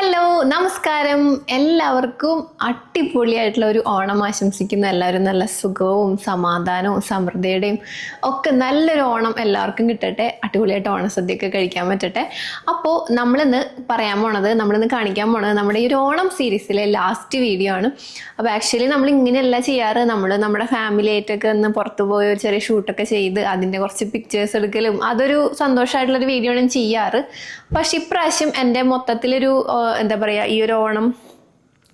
Hello നമസ്കാരം. എല്ലാവർക്കും അടിപൊളിയായിട്ടുള്ള ഒരു ഓണം ആശംസിക്കുന്ന. എല്ലാവരും നല്ല സുഖവും സമാധാനവും സമൃദ്ധിയുടെയും ഒക്കെ നല്ലൊരു ഓണം എല്ലാവർക്കും കിട്ടട്ടെ. അടിപൊളിയായിട്ട് ഓണസദ്യയൊക്കെ കഴിക്കാൻ പറ്റട്ടെ. അപ്പോൾ നമ്മളിന്ന് പറയാൻ പോണത് നമ്മളിന്ന് കാണിക്കാൻ പോണത് നമ്മുടെ ഈ ഒരു ഓണം സീരീസിലെ ലാസ്റ്റ് വീഡിയോ ആണ്. അപ്പോൾ ആക്ച്വലി നമ്മൾ ഇങ്ങനെയല്ല ചെയ്യാറ്. നമ്മൾ നമ്മുടെ ഫാമിലി ആയിട്ടൊക്കെ ഒന്ന് പുറത്തു പോയി ഒരു ചെറിയ ഷൂട്ടൊക്കെ ചെയ്ത് അതിന്റെ കുറച്ച് പിക്ചേഴ്സ് എടുക്കലും അതൊരു സന്തോഷമായിട്ടുള്ളൊരു വീഡിയോ ആണ് ചെയ്യാറ്. പക്ഷെ ഇപ്രാവശ്യം എന്റെ മൊത്തത്തിലൊരു എന്താ പറയുക ഈ ഒരു ഓണം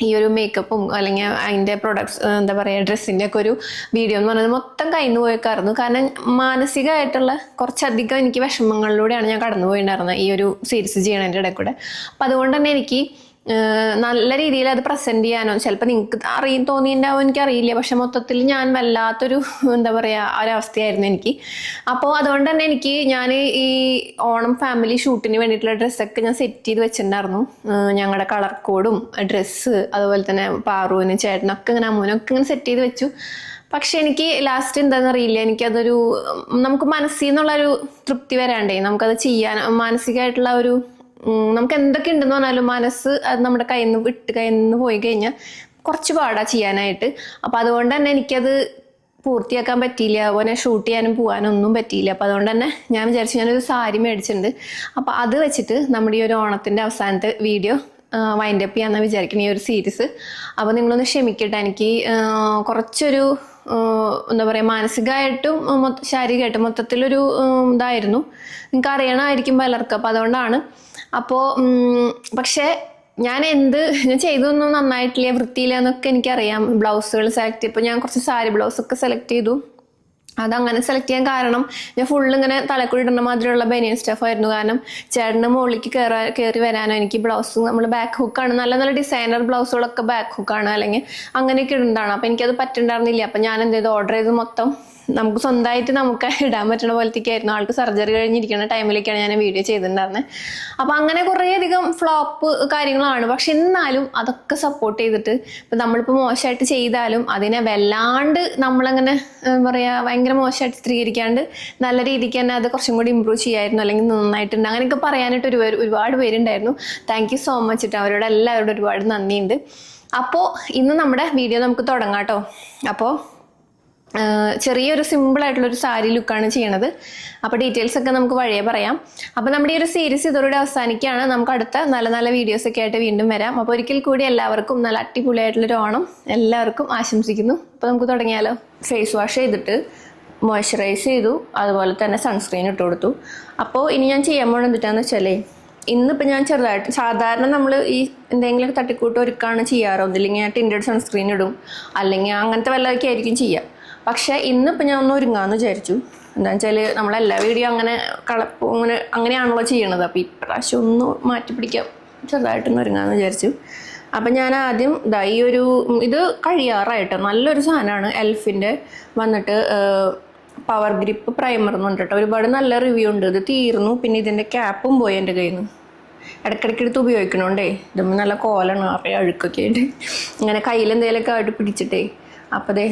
ഈ ഒരു മേക്കപ്പും അല്ലെങ്കിൽ അതിന്റെ പ്രൊഡക്ട്സ് എന്താ പറയുക ഡ്രസ്സിന്റെ ഒക്കെ ഒരു വീഡിയോ എന്ന് പറയുന്നത് മൊത്തം കയ്യിൽ പോയേക്കായിരുന്നു. കാരണം മാനസികമായിട്ടുള്ള കുറച്ചധികം എനിക്ക് വിഷമങ്ങളിലൂടെയാണ് ഞാൻ കടന്നു പോയിട്ടുണ്ടായിരുന്നത് ഈ ഒരു സീരീസ് ചെയ്യണതിന്റെ ഇടയിൽ കൂടെ അപ്പം അതുകൊണ്ട് തന്നെ എനിക്ക് നല്ല രീതിയിൽ അത് പ്രസന്റ് ചെയ്യാനോ ചിലപ്പോൾ നിങ്ങൾക്ക് അറിയും തോന്നിയിട്ടുണ്ടാവും എനിക്കറിയില്ല. പക്ഷെ മൊത്തത്തിൽ ഞാൻ വല്ലാത്തൊരു എന്താ പറയുക ഒരവസ്ഥയായിരുന്നു എനിക്ക്. അപ്പോൾ അതുകൊണ്ട് തന്നെ എനിക്ക് ഞാൻ ഈ ഓണം ഫാമിലി ഷൂട്ടിന് വേണ്ടിയിട്ടുള്ള ഡ്രസ്സൊക്കെ ഞാൻ സെറ്റ് ചെയ്ത് വെച്ചിട്ടുണ്ടായിരുന്നു. ഞങ്ങളുടെ കളർ കോഡും ഡ്രസ്സ് അതുപോലെ തന്നെ പാറുവിന് ചേട്ടനൊക്കെ ഇങ്ങനെ അമ്മൂനൊക്കെ ഇങ്ങനെ സെറ്റ് ചെയ്ത് വെച്ചു. പക്ഷെ എനിക്ക് ലാസ്റ്റ് എന്താണെന്ന് അറിയില്ല. എനിക്കതൊരു നമുക്ക് മനസ്സിൽ നിന്നുള്ളൊരു തൃപ്തി വരാണ്ടേ. നമുക്കത് ചെയ്യാൻ മാനസികമായിട്ടുള്ള ഒരു നമുക്ക് എന്തൊക്കെ ഉണ്ടെന്ന് പറഞ്ഞാലും മനസ്സ് അത് നമ്മുടെ കയ്യിൽ നിന്ന് വിട്ട് കയ്യിൽ നിന്ന് പോയി കഴിഞ്ഞാൽ കുറച്ച് പാടാ ചെയ്യാനായിട്ട്. അപ്പം അതുകൊണ്ട് തന്നെ എനിക്കത് പൂർത്തിയാക്കാൻ പറ്റിയില്ല. അതുപോലെ ഷൂട്ട് ചെയ്യാനും പോകാനും ഒന്നും പറ്റിയില്ല. അപ്പം അതുകൊണ്ട് തന്നെ ഞാൻ വിചാരിച്ചു ഞാനൊരു സാരി മേടിച്ചിട്ടുണ്ട്. അപ്പം അത് വെച്ചിട്ട് നമ്മുടെ ഈ ഒരു ഓണത്തിന്റെ അവസാനത്തെ വീഡിയോ വൈൻഡപ്പ് അപ്പ് വിചാരിക്കുന്നത് ഈ ഒരു സീരീസ് അപ്പോൾ നിങ്ങളൊന്ന് ക്ഷമിക്കട്ടെ. എനിക്ക് കുറച്ചൊരു എന്താ പറയുക മാനസികമായിട്ടും ശാരീരികമായിട്ടും മൊത്തത്തിലൊരു ഇതായിരുന്നു. നിങ്ങൾക്ക് അറിയണമായിരിക്കും പലർക്കും. അപ്പോൾ അതുകൊണ്ടാണ്. അപ്പോൾ പക്ഷേ ഞാൻ എന്ത് ഞാൻ ചെയ്തൊന്നും നന്നായിട്ടില്ല വൃത്തിയില്ല എന്നൊക്കെ എനിക്കറിയാം. ബ്ലൗസുകൾ സെലക്ട് ഇപ്പോൾ ഞാൻ കുറച്ച് സാരി ബ്ലൗസൊക്കെ സെലക്ട് ചെയ്തു. അതങ്ങനെ സെലക്ട് ചെയ്യാൻ കാരണം ഞാൻ ഫുള്ള് ഇങ്ങനെ തലക്കുടി ഇടുന്ന മാതിരിയുള്ള ബനിയൻ സ്റ്റഫ് ആയിരുന്നു. കാരണം ചേട്ടന് മുകളിലേക്ക് കയറാ കയറി വരാനോ എനിക്ക് ബ്ലൗസ് നമ്മൾ ബാക്ക് ഹുക്കാണ് നല്ല നല്ല ഡിസൈനർ ബ്ലൗസുകളൊക്കെ ബാക്ക് ഹുക്കാണ് അല്ലെങ്കിൽ അങ്ങനെയൊക്കെ ഇടുന്നതാണ്. അപ്പം എനിക്കത് പറ്റുന്നുണ്ടായിരുന്നില്ല അപ്പം ഞാൻ എന്ത് ചെയ്തു? ഓർഡർ ചെയ്ത് മൊത്തം. നമുക്ക് സ്വന്തമായിട്ട് നമുക്ക് ഇടാൻ പറ്റുന്ന പോലത്തേക്കായിരുന്നു. ആൾക്ക് സർജറി കഴിഞ്ഞിരിക്കുന്ന ടൈമിലേക്കാണ് ഞാൻ വീഡിയോ ചെയ്തിട്ടുണ്ടായിരുന്നത് അപ്പം അങ്ങനെ കുറേയധികം ഫ്ലോപ്പ് കാര്യങ്ങളാണ്. പക്ഷെ എന്നാലും അതൊക്കെ സപ്പോർട്ട് ചെയ്തിട്ട് ഇപ്പം നമ്മളിപ്പോൾ മോശമായിട്ട് ചെയ്താലും അതിനെ വല്ലാണ്ട് നമ്മളങ്ങനെ എന്താ പറയുക ഭയങ്കര മോശമായിട്ട് ചിത്രീകരിക്കാണ്ട് നല്ല രീതിക്ക് തന്നെ അത് കുറച്ചും കൂടി ഇമ്പ്രൂവ് ചെയ്യായിരുന്നു. അല്ലെങ്കിൽ നന്നായിട്ടുണ്ട്. അങ്ങനെയൊക്കെ പറയാനായിട്ട് ഒരു ഒരുപാട് പേരുണ്ടായിരുന്നു. താങ്ക് യു സോ മച്ച് ഇട്ട് അവരോട് എല്ലാവരോടും ഒരുപാട് നന്ദിയുണ്ട്. അപ്പോൾ ഇന്ന് നമ്മുടെ വീഡിയോ നമുക്ക് തുടങ്ങാം കേട്ടോ അപ്പോൾ ചെറിയൊരു ഒരു സാരി ലുക്കാണ് ചെയ്യണത്. അപ്പോൾ ഡീറ്റെയിൽസ് ഒക്കെ നമുക്ക് വഴിയെ പറയാം. അപ്പോൾ നമ്മുടെ ഈ ഒരു സീരീസ് ഇതോടെ അവസാനിക്കുകയാണ്. നമുക്ക് അടുത്ത നല്ല നല്ല വീഡിയോസ് ഒക്കെ ആയിട്ട് വീണ്ടും വരാം. അപ്പോൾ ഒരിക്കൽ കൂടി എല്ലാവർക്കും നല്ല അടിപൊളിയായിട്ടുള്ളൊരു ഓണം എല്ലാവർക്കും ആശംസിക്കുന്നു. അപ്പോൾ നമുക്ക് തുടങ്ങിയാലോ? ഫേസ് വാഷ് ചെയ്തിട്ട് മോയ്സ്ചറൈസ് ചെയ്തു. അതുപോലെ തന്നെ സൺസ്ക്രീൻ ഇട്ട് കൊടുത്തു. അപ്പോൾ ഇനി ഞാൻ ചെയ്യാൻ പോകുന്നത് എന്തിട്ടാന്ന് വെച്ചാലേ ഇന്നിപ്പോൾ ഞാൻ ചെറുതായിട്ട് സാധാരണ നമ്മൾ ഈ എന്തെങ്കിലും തട്ടിക്കൂട്ട് ഒരുക്കാണ് ചെയ്യാറ്. ഒന്നില്ലെങ്കിൽ ഞാൻ ടിൻഡഡ് സൺസ്ക്രീൻ ഇടും. അല്ലെങ്കിൽ അങ്ങനത്തെ വല്ലതൊക്കെ ആയിരിക്കും ചെയ്യുക പക്ഷേ ഇന്നിപ്പോൾ ഞാൻ ഒന്ന് ഒരുങ്ങാമെന്ന് വിചാരിച്ചു. എന്താണെന്ന് വെച്ചാൽ നമ്മളെല്ലാ വീഡിയോ അങ്ങനെ കളപ്പ് അങ്ങനെ അങ്ങനെയാണല്ലോ ചെയ്യണത്. അപ്പോൾ ഇപ്രാവശ്യം ഒന്ന് മാറ്റി പിടിക്കാം. ചെറുതായിട്ടൊന്ന് ഒരുങ്ങാമെന്ന് വിചാരിച്ചു. അപ്പം ഞാൻ ആദ്യം ഇതായി ഒരു ഇത് കഴിയാറായിട്ട് നല്ലൊരു സാധനമാണ് എൽഫിന്റെ വന്നിട്ട് പവർ ഗ്രിപ്പ് പ്രൈമർ എന്ന് പറഞ്ഞിട്ട്. ഒരുപാട് നല്ല റിവ്യൂ ഉണ്ട്. ഇത് തീർന്നു. പിന്നെ ഇതിന്റെ ക്യാപ്പും പോയി എന്റെ കയ്യിൽ നിന്ന് ഇടയ്ക്കിടയ്ക്ക് എടുത്ത് ഉപയോഗിക്കണോണ്ടേ. ഇതുമ്പോൾ നല്ല കോലാണ് അറിയാം അഴുക്കൊക്കെ ആയിട്ട്. ഇങ്ങനെ കയ്യിൽ എന്തെങ്കിലുമൊക്കെ ആയിട്ട് പിടിച്ചിട്ടേ. അപ്പോൾ ദേ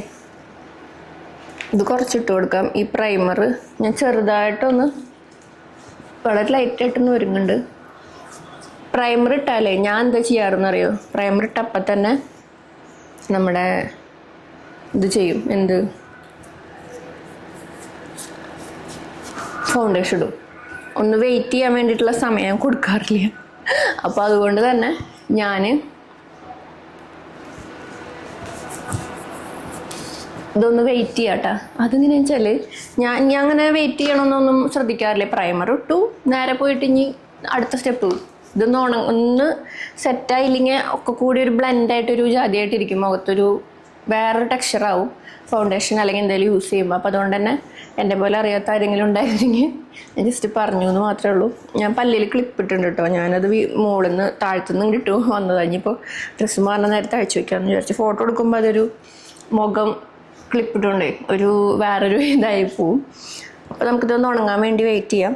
ഇത് കുറച്ചിട്ട് കൊടുക്കാം. ഈ പ്രൈമർ ഞാൻ ചെറുതായിട്ടൊന്ന് വളരെ ലൈറ്റായിട്ടൊന്ന് ഒരുങ്ങുന്നുണ്ട്. പ്രൈമർ ഇട്ടാലേ ഞാൻ എന്താ ചെയ്യാറെന്ന് അറിയോ? പ്രൈമർ ഇട്ടപ്പം തന്നെ നമ്മുടെ ഇത് ചെയ്യും. എന്ത്? ഫൗണ്ടേഷൻ ഇടും. ഒന്ന് വെയിറ്റ് ചെയ്യാൻ വേണ്ടിയിട്ടുള്ള സമയം കൊടുക്കാറില്ല. അപ്പോൾ അതുകൊണ്ട് തന്നെ ഞാൻ ഇതൊന്ന് വെയിറ്റ് ചെയ്യാട്ടാ. അതെങ്ങനെയാ വെച്ചാൽ ഞാൻ ഞാൻ അങ്ങനെ വെയിറ്റ് ചെയ്യണമെന്നൊന്നും ശ്രദ്ധിക്കാറില്ല. പ്രൈമർ ഇട്ടു. നേരെ പോയിട്ട് ഇനി അടുത്ത സ്റ്റെപ്പ് ഇതൊന്ന് ഉണ ഒന്ന് സെറ്റായില്ലെങ്കിൽ ഒക്കെ കൂടി ഒരു ബ്ലെൻഡായിട്ടൊരു ജാതിയായിട്ടിരിക്കും. മുഖത്തൊരു വേറൊരു ടെക്സ്ചറാവും ഫൗണ്ടേഷൻ അല്ലെങ്കിൽ എന്തെങ്കിലും യൂസ് ചെയ്യുമ്പോൾ അപ്പോൾ അതുകൊണ്ട് തന്നെ എന്റെ പോലെ അറിയാത്ത ആരെങ്കിലും ഉണ്ടായിരുന്നെങ്കിൽ ഞാൻ ജസ്റ്റ് പറഞ്ഞു എന്ന് മാത്രമേ ഉള്ളൂ. ഞാൻ പല്ലിൽ ക്ലിപ്പ് ഇട്ടുണ്ട് കേട്ടോ ഞാനത് മുകളിൽ നിന്ന് താഴ്ത്തുനിന്ന് കിട്ടു വന്നത്. കഴിഞ്ഞിപ്പോൾ ഡ്രസ്സ് മാറുന്ന നേരത്തെ അയച്ചു വയ്ക്കാമെന്ന് വിചാരിച്ചു. ഫോട്ടോ എടുക്കുമ്പോൾ അതൊരു മുഖം ക്ലിപ്പ് ഇട്ടുകൊണ്ടേ ഒരു വേറൊരു ഇതായി പോവും. അപ്പോൾ നമുക്കിതൊന്ന് ഉണങ്ങാൻ വേണ്ടി വെയിറ്റ് ചെയ്യാം.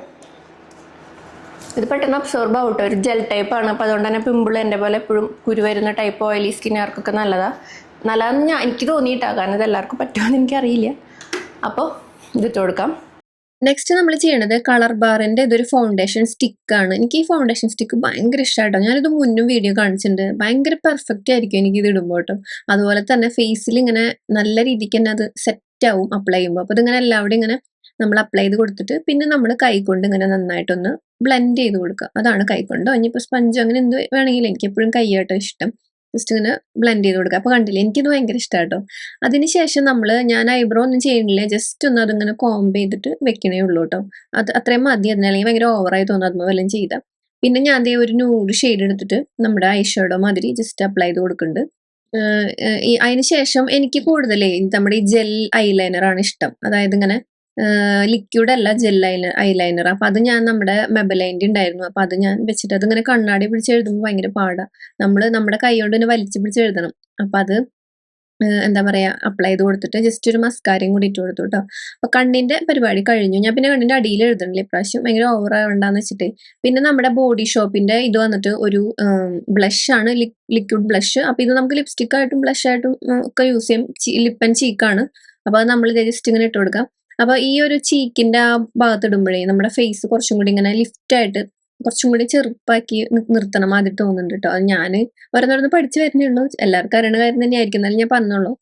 ഇത് പെട്ടെന്ന് അബ്സോർബ് ആവട്ടെ. ഒരു ജെൽ ടൈപ്പാണ് അപ്പോൾ അതുകൊണ്ട് തന്നെ പിമ്പിൾ എന്റെ പോലെ എപ്പോഴും കുരു വരുന്ന ടൈപ്പ് ഓയിലി സ്കിന്നുകാർക്കൊക്കെ നല്ലതാണ് നല്ലതെന്ന് ഞാൻ എനിക്ക് തോന്നിയിട്ടാണ് കാരണം ഇത് എല്ലാവർക്കും പറ്റുമെന്ന് എനിക്കറിയില്ല. അപ്പോൾ ഇതിട്ട് കൊടുക്കാം. നെക്സ്റ്റ് നമ്മൾ ചെയ്യണത് കളർ ബാറിന്റെ ഇതൊരു ഫൗണ്ടേഷൻ സ്റ്റിക്ക് ആണ്. എനിക്ക് ഈ ഫൗണ്ടേഷൻ സ്റ്റിക്ക് ഭയങ്കര ഇഷ്ടമായിട്ടോ ഞാനിത് മുന്നും വീഡിയോ കാണിച്ചിട്ടുണ്ട്. ഭയങ്കര പെർഫെക്റ്റ് ആയിരിക്കും എനിക്ക് ഇത് ഇടുമ്പോൾ കേട്ടോ അതുപോലെ തന്നെ ഫേസിൽ ഇങ്ങനെ നല്ല രീതിക്ക് തന്നെ അത് സെറ്റ് ആവും അപ്ലൈ ചെയ്യുമ്പോൾ അപ്പോൾ ഇതിങ്ങനെ എല്ലാവരും ഇങ്ങനെ നമ്മൾ അപ്ലൈ ചെയ്ത് കൊടുത്തിട്ട് പിന്നെ നമ്മൾ കൈകൊണ്ട് ഇങ്ങനെ നന്നായിട്ടൊന്ന് ബ്ലെൻഡ് ചെയ്ത് കൊടുക്കുക. അതാണ് കൈകൊണ്ടോ ഇനിയിപ്പോൾ സ്പഞ്ച് അങ്ങനെ എന്ത് വേണമെങ്കിലും എനിക്ക് എപ്പോഴും കൈയാട്ടോ ഇഷ്ടം. ജസ്റ്റ് ഇങ്ങനെ ബ്ലെൻഡ് ചെയ്ത് കൊടുക്കുക. അപ്പോൾ കണ്ടില്ലേ? എനിക്കിത് ഭയങ്കര ഇഷ്ടമാട്ടോ അതിനുശേഷം നമ്മൾ ഞാൻ ഐബ്രോ ഒന്നും ചെയ്യണില്ല? ജസ്റ്റ് ഒന്ന് അതിങ്ങനെ കോംബ് ചെയ്തിട്ട് വെക്കണേ ഉള്ളൂ കേട്ടോ അത് അത്രയും മതി അതിന്. അല്ലെങ്കിൽ ഭയങ്കര ഓവറായി തോന്നും. അതുമ്പോൾ വല്ലതും ചെയ്താൽ പിന്നെ ഞാൻ അതേ ഒരു നൂറ് ഷെയ്ഡ് എടുത്തിട്ട് നമ്മുടെ ഐ ഷേഡോ മാതിരി ജസ്റ്റ് അപ്ലൈ ചെയ്ത് കൊടുക്കുന്നുണ്ട്. അതിന് ശേഷം എനിക്ക് കൂടുതലേ നമ്മുടെ ഈ ജെൽ ഐലൈനർ ആണ് ഇഷ്ടം. അതായത് ഇങ്ങനെ ലിക്വിഡ് അല്ല ജെൽ ഐലൈനർ അപ്പൊ അത് ഞാൻ നമ്മുടെ മെബലൈന്റെ ഉണ്ടായിരുന്നു. അപ്പൊ അത് ഞാൻ വെച്ചിട്ട് അത് ഇങ്ങനെ കണ്ണാടി പിടിച്ച് എഴുതുമ്പോൾ ഭയങ്കര പാടാണ് നമ്മൾ നമ്മുടെ കൈ കൊണ്ട് തന്നെ വലിച്ചു പിടിച്ച് എഴുതണം. അപ്പൊ അത് എന്താ പറയാ അപ്ലൈ ചെയ്ത് കൊടുത്തിട്ട് ജസ്റ്റ് ഒരു മസ്കാരയും കൂടി ഇട്ട് കൊടുത്തു കേട്ടോ അപ്പൊ കണ്ണിന്റെ പരിപാടി കഴിഞ്ഞു. ഞാൻ പിന്നെ കണ്ണിന്റെ അടിയിൽ എഴുതണില്ല ഇപ്രാവശ്യം. ഭയങ്കര ഓവർ ആവണ്ടെന്ന് വെച്ചിട്ട്. പിന്നെ നമ്മുടെ ബോഡി ഷോപ്പിന്റെ ഇത് വന്നിട്ട് ഒരു ബ്ലഷ് ആണ്. ലിക്വിഡ് ബ്ലഷ് അപ്പൊ ഇത് നമുക്ക് ലിപ്സ്റ്റിക് ആയിട്ടും ബ്ലഷ് ആയിട്ടും ഒക്കെ യൂസ് ചെയ്യാം. ലിപ്പ് ആൻഡ് ചീക്കാണ് അപ്പൊ അത് നമ്മൾ ജസ്റ്റ് ഇങ്ങനെ ഇട്ട് കൊടുക്കാം. അപ്പൊ ഈ ഒരു ചീക്കിന്റെ ആ ഭാഗത്ത് ഇടുമ്പോഴേ നമ്മുടെ ഫേസ് കുറച്ചും കൂടി ഇങ്ങനെ ലിഫ്റ്റ് ആയിട്ട് കുറച്ചും കൂടി ചെറുപ്പാക്കി നിർത്തണം ആദ്യം തോന്നുന്നുണ്ട് കേട്ടോ അത് ഞാൻ ഓരോന്നോരോന്ന് പഠിച്ചു വരുന്നുള്ളൂ എല്ലാവർക്കും അറിയണ കാര്യം തന്നെ ആയിരിക്കും എന്നാലും ഞാൻ പറഞ്ഞോളൂ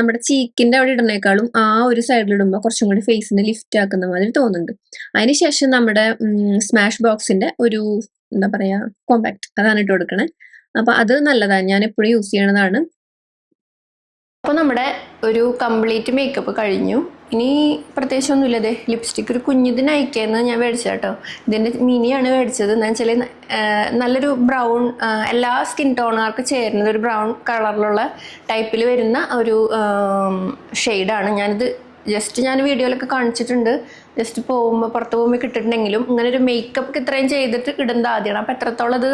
നമ്മുടെ ചീക്കിന്റെ അവിടെ ഇടുന്നേക്കാളും ആ ഒരു സൈഡിൽ ഇടുമ്പോൾ കുറച്ചും കൂടി ഫേസിനെ ലിഫ്റ്റ് ആക്കുന്ന മാതിരി തോന്നുന്നുണ്ട്. അതിനുശേഷം നമ്മുടെ സ്മാഷ് ബോക്സിന്റെ ഒരു എന്താ പറയാ കോമ്പാക്ട് അതാണ് ഇട്ട് കൊടുക്കണേ. അപ്പൊ അത് നല്ലതാണ് ഞാൻ എപ്പോഴും യൂസ് ചെയ്യണതാണ്. അപ്പോൾ നമ്മുടെ ഒരു കംപ്ലീറ്റ് മേക്കപ്പ് കഴിഞ്ഞു. ഇനി പ്രത്യേകിച്ച് ഒന്നുമില്ല അതെ ലിപ്സ്റ്റിക് ഒരു കുഞ്ഞിതിന് അയക്കാന്ന് ഞാൻ മേടിച്ചത് കേട്ടോ ഇതിന്റെ മിനിയാണ് മേടിച്ചത്. എന്താ വെച്ചാൽ നല്ലൊരു ബ്രൗൺ എല്ലാ സ്കിൻ ടോണുകാർക്ക് ചേരുന്നത് ഒരു ബ്രൗൺ കളറിലുള്ള ടൈപ്പിൽ വരുന്ന ഒരു ഷെയ്ഡാണ് ഞാനിത് ജസ്റ്റ് ഞാൻ വീഡിയോയിലൊക്കെ കാണിച്ചിട്ടുണ്ട്. ജസ്റ്റ് പോകുമ്പോൾ പുറത്ത് പോകുമ്പോൾ കിട്ടിയിട്ടുണ്ടെങ്കിലും ഇങ്ങനെ ഒരു മേക്കപ്പ് ഇത്രയും ചെയ്തിട്ട് ഇടുന്നത് ആദ്യമാണ് അപ്പോൾ എത്രത്തോളം അത്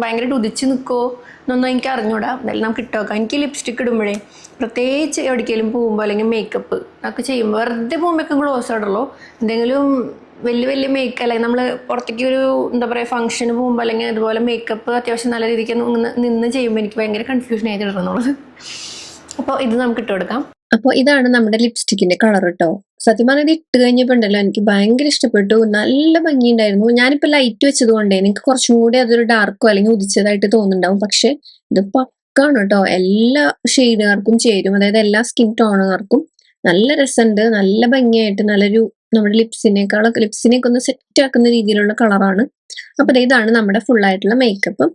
ഭയങ്കര ഉദിച്ച് നിൽക്കുമോ എന്നൊന്നും എനിക്ക് അറിഞ്ഞൂടാ. എന്തായാലും നമുക്ക് ഇട്ടോക്കാം എനിക്ക് ലിപ്സ്റ്റിക് ഇടുമ്പോഴേ പ്രത്യേകിച്ച് എവിടേക്കെങ്കിലും പോകുമ്പോൾ അല്ലെങ്കിൽ മേക്കപ്പ് നമുക്ക് ചെയ്യുമ്പോൾ വെറുതെ പോകുമ്പോഴേക്കും ഗ്ലോസ് ഇടുള്ളൂ എന്തെങ്കിലും വലിയ വലിയ മേക്കപ്പ് അല്ലെങ്കിൽ നമ്മൾ പുറത്തേക്ക് ഒരു എന്താ പറയുക ഫംഗ്ഷന് പോകുമ്പോൾ അല്ലെങ്കിൽ അതുപോലെ മേക്കപ്പ് അത്യാവശ്യം നല്ല രീതിക്ക് നിന്ന് ചെയ്യുമ്പോൾ എനിക്ക് ഭയങ്കര കൺഫ്യൂഷൻ ആയിട്ട് ഇടണമെന്നുള്ളത് അപ്പോൾ ഇത് നമുക്ക് ഇട്ട് കൊടുക്കാം. അപ്പോൾ ഇതാണ് നമ്മുടെ ലിപ്സ്റ്റിക്കിന്റെ കളർ കേട്ടോ. സത്യം പറഞ്ഞത് ഇട്ട് കഴിഞ്ഞപ്പോൾ ഉണ്ടല്ലോ എനിക്ക് ഭയങ്കര ഇഷ്ടപ്പെട്ടു. നല്ല ഭംഗിയുണ്ടായിരുന്നു. ഞാനിപ്പോൾ ലൈറ്റ് വെച്ചത് കൊണ്ടേ എനിക്ക് കുറച്ചും കൂടി അതൊരു ഡാർക്കോ അല്ലെങ്കിൽ ഉദിച്ചതായിട്ട് തോന്നുന്നുണ്ടാവും. പക്ഷെ ഇത് പക്കാണ് കേട്ടോ. എല്ലാ ഷെയ്ഡുകാർക്കും ചേരും. അതായത് എല്ലാ സ്കിൻ ടോണുകാർക്കും നല്ല രസമുണ്ട്. നല്ല ഭംഗിയായിട്ട് നല്ലൊരു നമ്മുടെ ലിപ്സിനേക്കാളൊക്കെ ലിപ്സിനെയൊക്കെ ഒന്ന് സെറ്റ് ആക്കുന്ന രീതിയിലുള്ള കളറാണ്. അപ്പൊ ഇതാണ് നമ്മുടെ ഫുൾ ആയിട്ടുള്ള മേക്കപ്പ്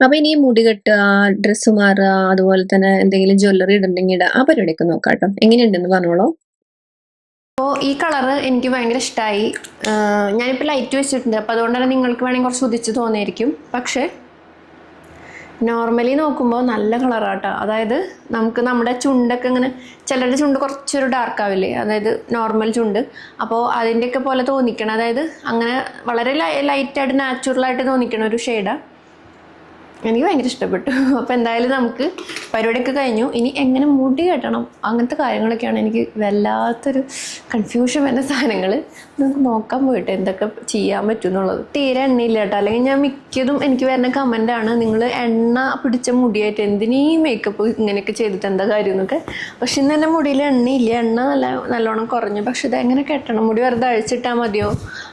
അപ്പൊ ഇനി മുടി കെട്ടുക ഡ്രസ്സ് മാറുക അതുപോലെ തന്നെ എന്തെങ്കിലും ജ്വല്ലറി ഇടണ്ടെങ്കിൽ ഇടുക ആ പരിപാടിയൊക്കെ നോക്കാം കേട്ടോ. എങ്ങനെയുണ്ടെന്ന് പറഞ്ഞോളൂ. അപ്പോൾ ഈ കളറ് എനിക്ക് ഭയങ്കര ഇഷ്ടമായി ഞാനിപ്പോൾ ലൈറ്റ് വെച്ചിട്ടുണ്ട്. അപ്പോൾ അതുകൊണ്ട് തന്നെ നിങ്ങൾക്ക് വേണമെങ്കിൽ കുറച്ച് ഉദിച്ച് തോന്നിയിരിക്കും. പക്ഷേ നോർമലി നോക്കുമ്പോൾ നല്ല കളറാട്ടോ അതായത് നമുക്ക് നമ്മുടെ ചുണ്ടൊക്കെ ഇങ്ങനെ ചിലരുടെ ചുണ്ട് കുറച്ചൊരു ഡാർക്ക് ആവില്ലേ? അതായത് നോർമൽ ചുണ്ട്. അപ്പോൾ അതിന്റെയൊക്കെ പോലെ തോന്നിക്കണം അതായത് അങ്ങനെ വളരെ ലൈറ്റായിട്ട് നാച്ചുറലായിട്ട് തോന്നിക്കണ ഒരു ഷെയ്ഡാണ് എനിക്ക് ഭയങ്കര ഇഷ്ടപ്പെട്ടു. അപ്പോൾ എന്തായാലും നമുക്ക് പരിപാടിയൊക്കെ കഴിഞ്ഞു. ഇനി എങ്ങനെ മുടി കെട്ടണം? അങ്ങനത്തെ കാര്യങ്ങളൊക്കെയാണ് എനിക്ക് വല്ലാത്തൊരു കൺഫ്യൂഷൻ വരുന്ന സാധനങ്ങൾ നമുക്ക് നോക്കാൻ പോയിട്ട് എന്തൊക്കെ ചെയ്യാൻ പറ്റും എന്നുള്ളത് തീരെ എണ്ണയില്ല കേട്ടോ. അല്ലെങ്കിൽ ഞാൻ മിക്കതും എനിക്ക് വരുന്ന കമന്റാണ് നിങ്ങൾ എണ്ണ പിടിച്ച മുടിയായിട്ട് എന്തിനീ മേക്കപ്പ് ഇങ്ങനെയൊക്കെ ചെയ്തിട്ട് എന്താ കാര്യം എന്നൊക്കെ. പക്ഷെ ഇന്ന് എന്റെ മുടിയിൽ എണ്ണയില്ല. എണ്ണ നല്ല നല്ലോണം കുറഞ്ഞു. പക്ഷെ ഇത് എങ്ങനെ കെട്ടണം? മുടി വെറുതെ അഴിച്ചിട്ടാൽ മതിയോ?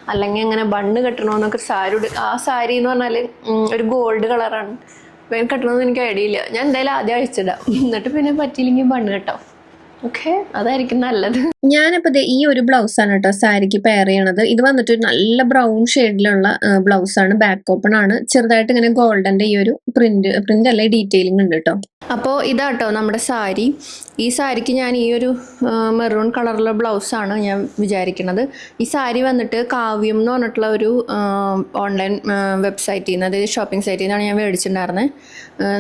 അല്ലെങ്കിൽ അങ്ങനെ ബണ്ണ് കെട്ടണമെന്നൊക്കെ സാരി ആ സാരി എന്ന് പറഞ്ഞാൽ ഒരു ഗോൾഡ് കളറാണ്. എനിക്ക് കെട്ടണമെന്ന് എനിക്ക് ഐഡിയ ഇല്ല. ഞാൻ എന്തായാലും ആദ്യം അഴിച്ചിടാം. എന്നിട്ട് പിന്നെ പറ്റിയില്ലെങ്കിൽ ബണ്ണ് കെട്ടാം. ഓക്കെ അതായിരിക്കും നല്ലത്. ഞാനിപ്പോ ദേ ഈ ഒരു ബ്ലൗസ് ആണ് കേട്ടോ സാരിക്ക് പെയർ ചെയ്യണത്. ഇത് വന്നിട്ട് ഒരു നല്ല ബ്രൗൺ ഷെയ്ഡിലുള്ള ബ്ലൗസ് ആണ്. ബാക്ക് ഓപ്പൺ ആണ്. ചെറുതായിട്ട് ഇങ്ങനെ ഗോൾഡന്റെ ഈ ഒരു പ്രിന്റ് പ്രിന്റ് അല്ലെ ഡീറ്റെയിലിംഗ് ഉണ്ട് കേട്ടോ അപ്പോൾ ഇതാട്ടോ നമ്മുടെ സാരി. ഈ സാരിക്ക് ഞാൻ ഈ ഒരു മെറൂൺ കളറുള്ള ബ്ലൗസാണ് ഞാൻ വിചാരിക്കുന്നത് ഈ സാരി വന്നിട്ട് കാവ്യം എന്ന് പറഞ്ഞിട്ടുള്ള ഒരു ഓൺലൈൻ വെബ്സൈറ്റിൽ നിന്ന് അതായത് ഷോപ്പിംഗ് സൈറ്റിൽ നിന്നാണ് ഞാൻ മേടിച്ചിട്ടുണ്ടായിരുന്നത്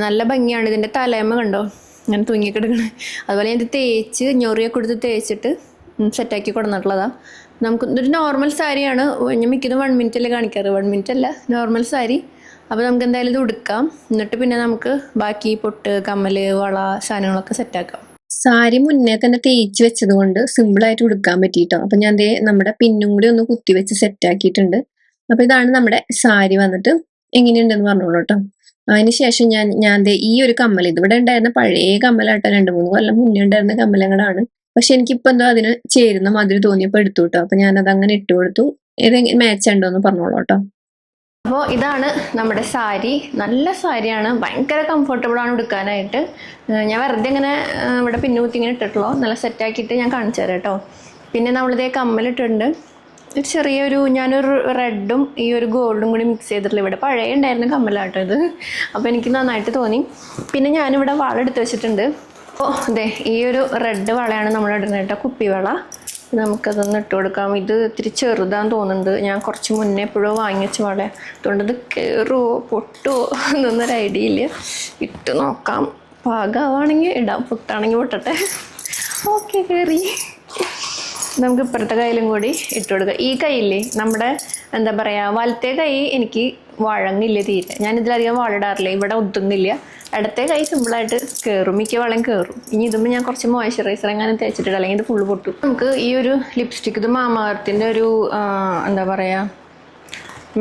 നല്ല ഭംഗിയാണ്. ഇതിന്റെ തലേമ കണ്ടോ? ഞാൻ തൂങ്ങിക്കിടക്കണേ. അതുപോലെ ഞാൻ ഇത് തേച്ച് ഞൊറിയൊക്കെ കൊടുത്ത് തേച്ചിട്ട് സെറ്റാക്കി കൊടുന്നിട്ടുള്ളതാണ് നമുക്ക് ഇതൊരു നോർമൽ സാരിയാണ്. ഞാൻ മിക്കതും വൺ മിനിറ്റ് അല്ലേ കാണിക്കാറ്? വൺ മിനിറ്റ് അല്ല. നോർമൽ സാരി. അപ്പോൾ നമുക്ക് എന്തായാലും ഇത് ഉടുക്കാം. എന്നിട്ട് പിന്നെ നമുക്ക് ബാക്കി പൊട്ട് കമ്മൽ വള സാധനങ്ങളൊക്കെ സെറ്റാക്കാം സാരി മുന്നേ തന്നെ തേച്ച് വെച്ചത് കൊണ്ട് സിമ്പിൾ ആയിട്ട് ഉടുക്കാൻ പറ്റിയിട്ടോ അപ്പം ഞാൻ ദേ നമ്മുടെ പിന്നും കൂടി ഒന്ന് കുത്തി വെച്ച് സെറ്റ് ആക്കിയിട്ടുണ്ട്. അപ്പൊ ഇതാണ് നമ്മുടെ സാരി വന്നിട്ട് എങ്ങനെയുണ്ടെന്ന് പറഞ്ഞോളൂ കേട്ടോ അതിനുശേഷം ഞാൻ ഞാൻ ദേ ഈ ഒരു കമ്മൽ ഇതിവിടെ ഉണ്ടായിരുന്ന പഴയ കമ്മലാട്ടോ രണ്ട് മൂന്ന് കൊല്ലം മുന്നേ ഉണ്ടായിരുന്ന കമ്മലങ്ങളാണ്. പക്ഷെ എനിക്കിപ്പോൾ എന്തോ അതിന് ചേരുന്ന മാതിരി തോന്നിയപ്പോൾ എടുത്തു കേട്ടോ അപ്പം ഞാനത് അങ്ങനെ ഇട്ട് കൊടുത്തു. ഏതെങ്കിലും മാച്ച് ഉണ്ടോ എന്ന് പറഞ്ഞോളൂ കേട്ടോ അപ്പോൾ ഇതാണ് നമ്മുടെ സാരി. നല്ല സാരിയാണ്. ഭയങ്കര കംഫർട്ടബിൾ ആണ് എടുക്കാനായിട്ട് ഞാൻ വെറുതെ ഇങ്ങനെ ഇവിടെ പിന്നൂത്തി ഇങ്ങനെ ഇട്ടിട്ടുള്ളൂ. നല്ല സെറ്റാക്കിയിട്ട് ഞാൻ കാണിച്ചു തരാം കേട്ടോ. പിന്നെ നമ്മളിതേ കമ്മലിട്ടുണ്ട് ഒരു ചെറിയൊരു ഞാനൊരു റെഡും ഈ ഒരു ഗോൾഡും കൂടി മിക്സ് ചെയ്തിട്ടുള്ള ഇവിടെ പഴയ ഉണ്ടായിരുന്ന കമ്മലാട്ടോ ഇത്. അപ്പോൾ എനിക്ക് നന്നായിട്ട് തോന്നി. പിന്നെ ഞാനിവിടെ വള എടുത്ത് വെച്ചിട്ടുണ്ട്. അപ്പോൾ അതെ ഈ ഒരു റെഡ് വളയാണ് നമ്മൾ ഇടുന്നത് കേട്ടോ കുപ്പിവള. നമുക്കതൊന്ന് ഇട്ട് കൊടുക്കാം. ഇത് ഇത്തിരി ചെറുതാന്ന് തോന്നുന്നുണ്ട്. ഞാൻ കുറച്ച് മുന്നേ എപ്പോഴോ വാങ്ങിച്ച വള അതുകൊണ്ട് ഇത് കയറുമോ പൊട്ടുമോ എന്നൊന്നൊരു ഐഡിയ ഇല്ല. ഇട്ട് നോക്കാം. പാകമാണെങ്കിൽ ഇടാം. പൊട്ടാണെങ്കിൽ പൊട്ടട്ടെ. ഓക്കെ കയറി നമുക്ക് ഇപ്പുറത്തെ കയ്യിലും കൂടി ഇട്ട് കൊടുക്കാം. ഈ കൈയില്ലേ നമ്മുടെ എന്താ പറയുക വലത്തെ കൈ എനിക്ക് വഴങ്ങില്ല തീരെ. ഞാനിതിലധികം വാളിടാറില്ല. ഇവിടെ ഒതുങ്ങില്ല ഇടത്തെ കൈ സിമ്പിളായിട്ട് കയറും മിക്ക വളം കയറും ഇനി ഇതുമ്പോൾ ഞാൻ കുറച്ച് മോയ്സ്ചറൈസർ എങ്ങനെ തേച്ചിട്ടില്ല അല്ലെങ്കിൽ ഇത് ഫുള്ള് പൊട്ടും. നമുക്ക് ഈ ഒരു ലിപ്സ്റ്റിക് ഇത് മാമാർത്തിന്റെ ഒരു എന്താ പറയുക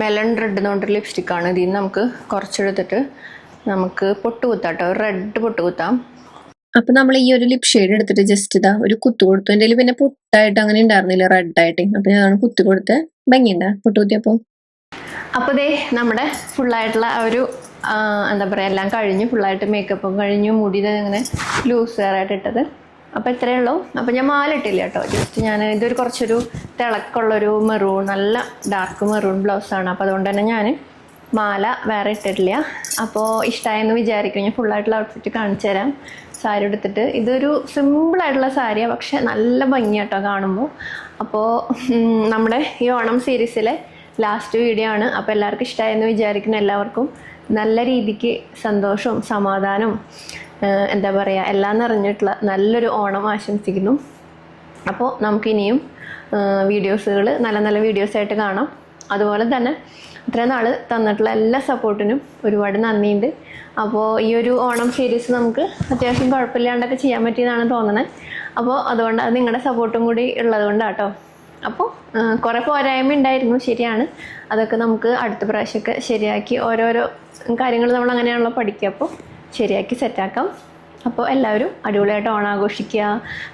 മെലൺ റെഡ് എന്ന് പറഞ്ഞൊരു ലിപ്സ്റ്റിക്കാണ് ഇതിൽ നിന്ന് നമുക്ക് കുറച്ചെടുത്തിട്ട് നമുക്ക് പൊട്ട് കുത്താം കേട്ടോ റെഡ് പൊട്ട് കുത്താം. അപ്പൊ നമ്മൾ ഈ ഒരു ലിപ് ഷെയ്ഡ് എടുത്തിട്ട് ജസ്റ്റ് ഇതാ ഒരു കുത്തു കൊടുത്തു. എന്റെ പിന്നെ പൊട്ടായിട്ട് അങ്ങനെ ഉണ്ടായിരുന്നില്ല. റെഡ് ആയിട്ട്. അപ്പൊ ഞാൻ കുത്തി കൊടുത്ത് ഭംഗിയുണ്ടാ? പൊട്ട് അപ്പോൾ ദേ നമ്മുടെ ഫുള്ളായിട്ടുള്ള ആ ഒരു എന്താ പറയുക എല്ലാം കഴിഞ്ഞു ഫുള്ളായിട്ട് മേക്കപ്പും കഴിഞ്ഞു മുടി അങ്ങനെ ലൂസ് ഹെയറായിട്ട് ഇട്ടത്. അപ്പോൾ ഇത്രയേ ഉള്ളൂ. അപ്പോൾ ഞാൻ മാല ഇട്ടില്ല കേട്ടോ. ജസ്റ്റ് ഞാൻ ഇതൊരു കുറച്ചൊരു തിളക്കമുള്ളൊരു മെറൂൺ നല്ല ഡാർക്ക് മെറൂൺ ബ്ലൗസാണ് അപ്പോൾ അതുകൊണ്ട് തന്നെ ഞാൻ മാല വേറെ ഇട്ടിട്ടില്ല. അപ്പോൾ ഇഷ്ടമായെന്ന് വിചാരിക്കും. ഞാൻ ഫുള്ളായിട്ടുള്ള ഔട്ട്ഫിറ്റ് കാണിച്ചു തരാം. സാരി എടുത്തിട്ട്. ഇതൊരു സിമ്പിളായിട്ടുള്ള സാരിയാണ് പക്ഷെ നല്ല ഭംഗിയാട്ടോ കാണുമ്പോൾ അപ്പോൾ നമ്മുടെ ഈ ഓണം സീരീസിലെ ലാസ്റ്റ് വീഡിയോ ആണ്. അപ്പോൾ എല്ലാവർക്കും ഇഷ്ടമായെന്ന് വിചാരിക്കുന്ന എല്ലാവർക്കും നല്ല രീതിക്ക് സന്തോഷവും സമാധാനവും എന്താ പറയുക എല്ലാം നിറഞ്ഞിട്ടുള്ള നല്ലൊരു ഓണം ആശംസിക്കുന്നു. അപ്പോൾ നമുക്കിനിയും വീഡിയോസുകൾ നല്ല നല്ല വീഡിയോസായിട്ട് കാണാം. അതുപോലെ തന്നെ ഇത്രയും നാൾ തന്നിട്ടുള്ള എല്ലാ സപ്പോർട്ടിനും ഒരുപാട് നന്ദിയുണ്ട്. അപ്പോൾ ഈ ഒരു ഓണം സീരീസ് നമുക്ക് അത്യാവശ്യം കുഴപ്പമില്ലാണ്ടൊക്കെ ചെയ്യാൻ പറ്റിയെന്നാണ് തോന്നുന്നത് അപ്പോൾ അതുകൊണ്ട് അത് നിങ്ങളുടെ സപ്പോർട്ടും കൂടി ഉള്ളത് കൊണ്ടാട്ടോ അപ്പോൾ കുറേ പോരായ്മ ഉണ്ടായിരുന്നു ശരിയാണ്. അതൊക്കെ നമുക്ക് അടുത്ത പ്രാവശ്യമൊക്കെ ശരിയാക്കി ഓരോരോ കാര്യങ്ങൾ നമ്മൾ അങ്ങനെയാണല്ലോ പഠിക്കുക. അപ്പോൾ ശരിയാക്കി സെറ്റാക്കാം. അപ്പോൾ എല്ലാവരും അടിപൊളിയായിട്ട് ഓണം ആഘോഷിക്കുക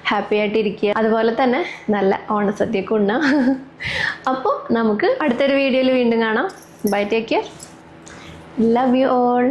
ഹാപ്പി ആയിട്ട് ഇരിക്കുക അതുപോലെ തന്നെ നല്ല ഓണസദ്യയൊക്കെ ഉണ്ണാം. അപ്പോൾ നമുക്ക് അടുത്തൊരു വീഡിയോയിൽ വീണ്ടും കാണാം. Bye take care love you all